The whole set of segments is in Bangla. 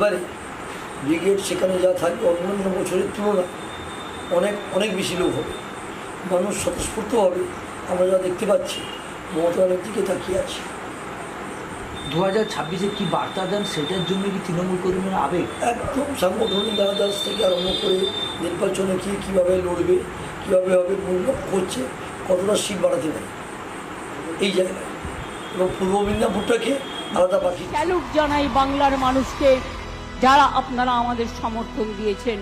এবারে ব্রিগেড সেখানে যা থাকবে অন্যান্য বছরের তুলনায় অনেক অনেক বেশি লোক হবে। মানুষ স্বতঃস্ফূর্ত হবে। আমরা যা দেখতে পাচ্ছি মমতা ব্যানার্জির দিকে তাকিয়ে আছি। দু হাজার ছাব্বিশে কী বার্তা দেন সেটার জন্য কি তৃণমূল কর্মীরা আবেগ? একদম সাংগঠনিক আদার্স থেকে আরম্ভ করে নির্বাচনে কি কীভাবে লড়বে কীভাবে হবে মূল লক্ষ্য হচ্ছে কতটা সিট বাড়াতে পারে এই জায়গায়। এবং পূর্ব মেদিনীপুরটাকে আলাদা পাখি। জানাই বাংলার মানুষকে যারা আপনারা আমাদের সমর্থন দিয়েছেন।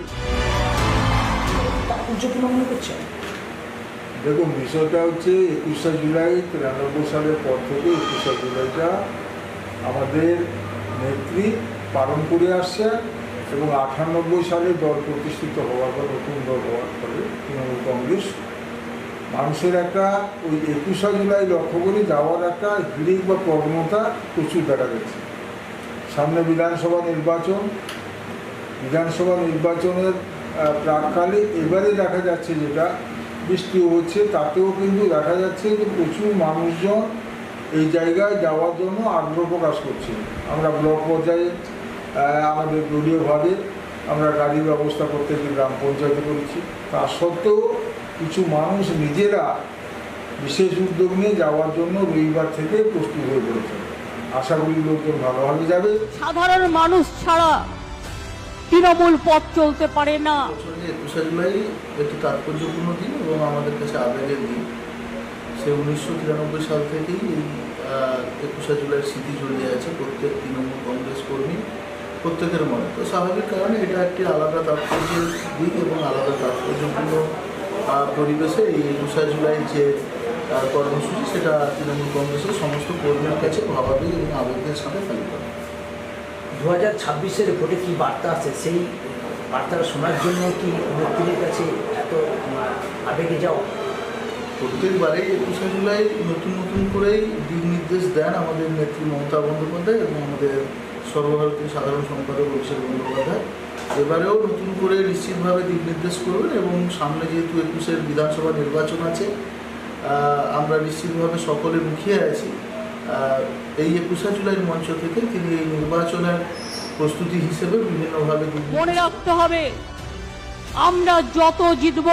দেখুন, বিষয়টা হচ্ছে একুশে জুলাই, তিরানব্বই সালের পর থেকে একুশে জুলাইটা আমাদের নেত্রী পালন করে আসছে এবং আটানব্বই সালে দল প্রতিষ্ঠিত হওয়ার পর, নতুন দল হওয়ার ফলে তৃণমূল কংগ্রেস মানুষের একটা ওই একুশে জুলাই লক্ষ্য করে যাওয়ার একটা হিড়িক বা প্রবণতা প্রচুর দেখা গেছে। সামনে বিধানসভা নির্বাচন, বিধানসভা নির্বাচনের প্রাককালে এবারে দেখা যাচ্ছে যেটা বৃষ্টি হচ্ছে, তাতেও কিন্তু দেখা যাচ্ছে যে প্রচুর মানুষজন এই জায়গায় যাওয়ার জন্য আগ্রহ প্রকাশ করছে। আমরা ব্লক পর্যায়ে আমাদের দলীয়ভাবে আমরা গাড়ির ব্যবস্থা করতে গিয়ে গ্রাম পঞ্চায়েতে করেছি। তা সত্ত্বেও কিছু মানুষ নিজেরা বিশেষ উদ্যোগ নিয়ে যাওয়ার জন্য রবিবার থেকে প্রস্তুত হয়ে পড়েছে আশা করি লোকজন ভালোভাবে যাবে। সাধারণ মানুষ ছাড়া তৃণমূল পথ চলতে পারে না। একুশে জুলাই একটি তাৎপর্যপূর্ণ দিন এবং আমাদের কাছে আবেগের দিন। সে উনিশশো তিরানব্বই সাল থেকেই এই একুশে জুলাইয়ের স্মৃতি জড়িয়ে আছে প্রত্যেক তৃণমূল কংগ্রেস কর্মী প্রত্যেকের মনে। তো স্বাভাবিক কারণে এটা একটি আলাদা তাৎপর্যের দিক এবং আলাদা তাৎপর্যপূর্ণ পরিবেশে এই একুশে জুলাই যে কর্মসূচি সেটা তৃণমূল কংগ্রেসের সমস্ত কর্মীর কাছে ভাবাবেগ এবং আবেগের সাথে পালিত হয় দু হাজার ছাব্বিশের ভোটে কী বার্তা আছে সেই বার্তাটা শোনার জন্য কি নেত্রীর কাছে এত আবেগে যাও প্রত্যেকবারেই একুশে জুলাই নতুন নতুন করেই দিক নির্দেশ দেন আমাদের নেত্রী মমতা বন্দ্যোপাধ্যায় এবং আমাদের সর্বভারতীয় সাধারণ সম্পাদক অভিষেক বন্দ্যোপাধ্যায়। এবারেও নতুন করে নিশ্চিতভাবে দিক নির্দেশ করবেন এবং সামনে যেহেতু একুশের বিধানসভা নির্বাচন আছে আমরা নিশ্চিতভাবে সকলে মুখিয়ে আছি। এই একুশে জুলাই মঞ্চ থেকে তিনি এই নির্বাচনের প্রস্তুতি হিসেবে বিভিন্নভাবে মনে রাখতে হবে আমরা যত জিতব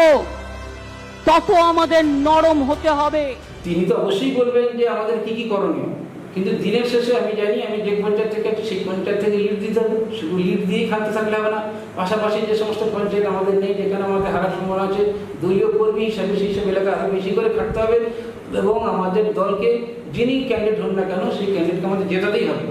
তত আমাদের নরম হতে হবে। তিনি তো অবশ্যই বলবেন যে আমাদের কি কি করণীয়? কিন্তু দিনের শেষে আমি জানি আমি যে পঞ্চায়েত থেকে একটু সেই পঞ্চায়েত থেকে লিড দিতে হবে। শুধু লিড দিয়েই খাটতে থাকলে হবে না। পাশাপাশি যে সমস্ত পঞ্চায়েত আমাদের নেই, যেখানে আমাদের হারার সম্ভাবনা আছে, দলীয় কর্মী হিসাবে, সেই সব এলাকা আরও বেশি করে খাটতে হবে। এবং আমাদের দলকে, যিনি ক্যান্ডিডেট হন না কেন, সেই ক্যান্ডিডেটকে আমাদের জেতাতেই হবে।